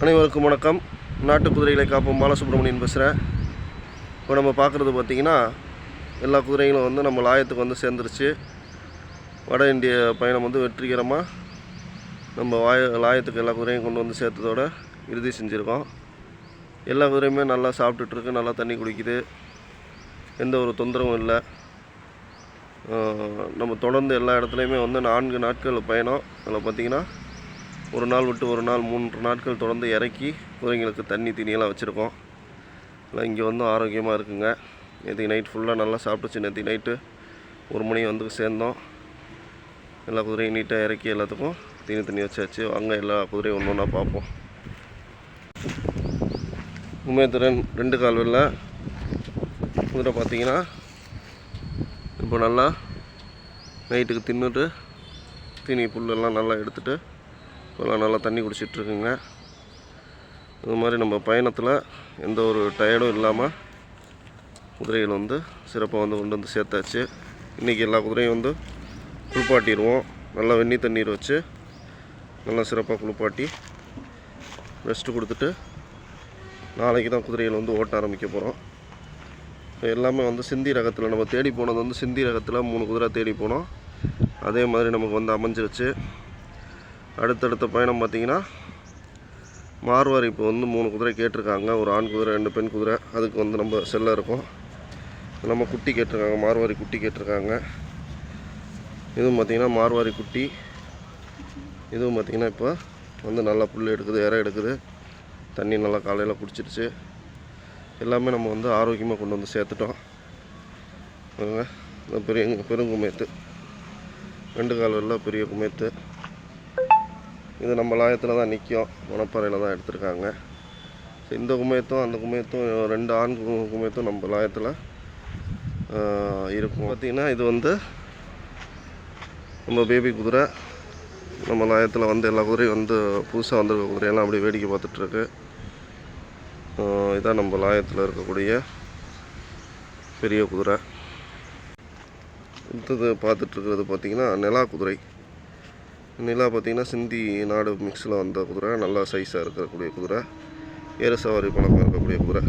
அனைவருக்கும் வணக்கம். நாட்டு குதிரைகளை காப்போம் பாலசுப்ரமணியன் பேசுகிறேன் இப்போ நம்ம பார்க்குறது பார்த்திங்கன்னா எல்லா குதிரைகளும் வந்து நம்ம லாயத்துக்கு வந்து சேர்ந்துருச்சு. வட இந்திய பயணம் வந்து வெற்றிகரமாக நம்ம வாய லாயத்துக்கு எல்லா குதிரையும் கொண்டு வந்து சேர்த்ததோட இறுதி செஞ்சுருக்கோம். எல்லா குதிரையுமே நல்லா சாப்பிட்டுட்ருக்கு நல்லா தண்ணி குடிக்குது. எந்த ஒரு தொந்தரவும் இல்லை. நம்ம தொடர்ந்து எல்லா இடத்துலையுமே வந்து நான்கு நாட்கள் பயணம். அதில் பார்த்திங்கன்னா ஒரு நாள் விட்டு ஒரு நாள் மூன்று நாட்கள் தொடர்ந்து இறக்கி குதிரைங்களுக்கு தண்ணி தீனியெல்லாம் வச்சுருக்கோம். எல்லாம் இங்கே வந்து ஆரோக்கியமாக இருக்குங்க. நேற்று நைட் ஃபுல்லாக நல்லா சாப்பிட்டுச்சு. நேற்று நைட்டு ஒரு மணி வந்து சேர்ந்தோம். எல்லா குதிரையும் நீட்டாக இறக்கி எல்லாத்துக்கும் தீனி தண்ணி வச்சாச்சு. வாங்க எல்லா குதிரையும் ஒன்று ஒன்றா பார்ப்போம். உமேந்திரன் ரெண்டு கால் வெள்ள குதிரை பார்த்தீங்கன்னா இப்போ நல்லா நைட்டுக்கு தின்னுட்டு தீனி புல்லெல்லாம் நல்லா எடுத்துகிட்டு இப்போலாம் நல்லா தண்ணி குடிச்சிட்ருக்குங்க. இது மாதிரி நம்ம பயணத்தில் எந்த ஒரு டயர்டும் இல்லாமல் குதிரைகள் வந்து சிறப்பாக வந்து கொண்டு வந்து சேர்த்தாச்சு. இன்றைக்கி எல்லா குதிரையும் வந்து குளிப்பாட்டிடுவோம். நல்லா வெந்நீர் தண்ணீர் வச்சு நல்லா சிறப்பாக குளிப்பாட்டி ரெஸ்ட்டு கொடுத்துட்டு நாளைக்கு தான் குதிரைகள் வந்து ஓட்ட ஆரம்பிக்க போகிறோம் இப்போ எல்லாமே வந்து சிந்தி ரகத்தில் நம்ம தேடி போனது வந்து சிந்தி ரகத்தில் மூணு குதிரை தேடி போனோம். அதே மாதிரி நமக்கு வந்து அமைஞ்சிருச்சு. அடுத்தடுத்த பயணம் பார்த்திங்கன்னா மார்வாரி இப்போ வந்து மூணு குதிரை கேட்டிருக்காங்க. ஒரு ஆண் குதிரை ரெண்டு பெண் குதிரை. அதுக்கு வந்து நம்ம செல்ல இருக்கோம். நம்ம குட்டி கேட்டிருக்காங்க. மார்வாரி குட்டி கேட்டிருக்காங்க. இதுவும் பார்த்திங்கன்னா மார்வாரி குட்டி. இதுவும் பார்த்திங்கன்னா இப்போ வந்து நல்லா புல் எடுக்குது இறை எடுக்குது. தண்ணி நல்லா காலையில் குடிச்சிருச்சு. எல்லாமே நம்ம வந்து ஆரோக்கியமாக கொண்டு வந்து சேர்த்துட்டோம். பெரிய பெருங்குமேத்து ரெண்டு கால் பெரிய குமேத்து இது நம்ம லாயத்தில் தான் நிற்கும் மணப்பாறையில் தான் எடுத்திருக்காங்க. இந்த குமேத்தும் அந்த குமயத்தும் ரெண்டு ஆண் குமயத்தும் நம்ம லாயத்தில் இருக்கும். பார்த்திங்கன்னா இது வந்து நம்ம பேபி குதிரை. நம்ம லாயத்தில் வந்து எல்லா குதிரையும் வந்து புதுசாக வந்திருக்க குதிரையெல்லாம் அப்படியே வேடிக்கை பார்த்துட்ருக்கு. இதான் நம்ம லாயத்தில் இருக்கக்கூடிய பெரிய குதிரை. அடுத்தது பார்த்துட்ருக்கிறது பார்த்திங்கன்னா நிலா குதிரை. நிலா பார்த்திங்கன்னா சிந்தி நாடு மிக்ஸில் வந்த குதிரை நல்லா சைஸாக இருக்கக்கூடிய குதிரை ஏறு சவாரி பழக்கம் இருக்கக்கூடிய குதிரை.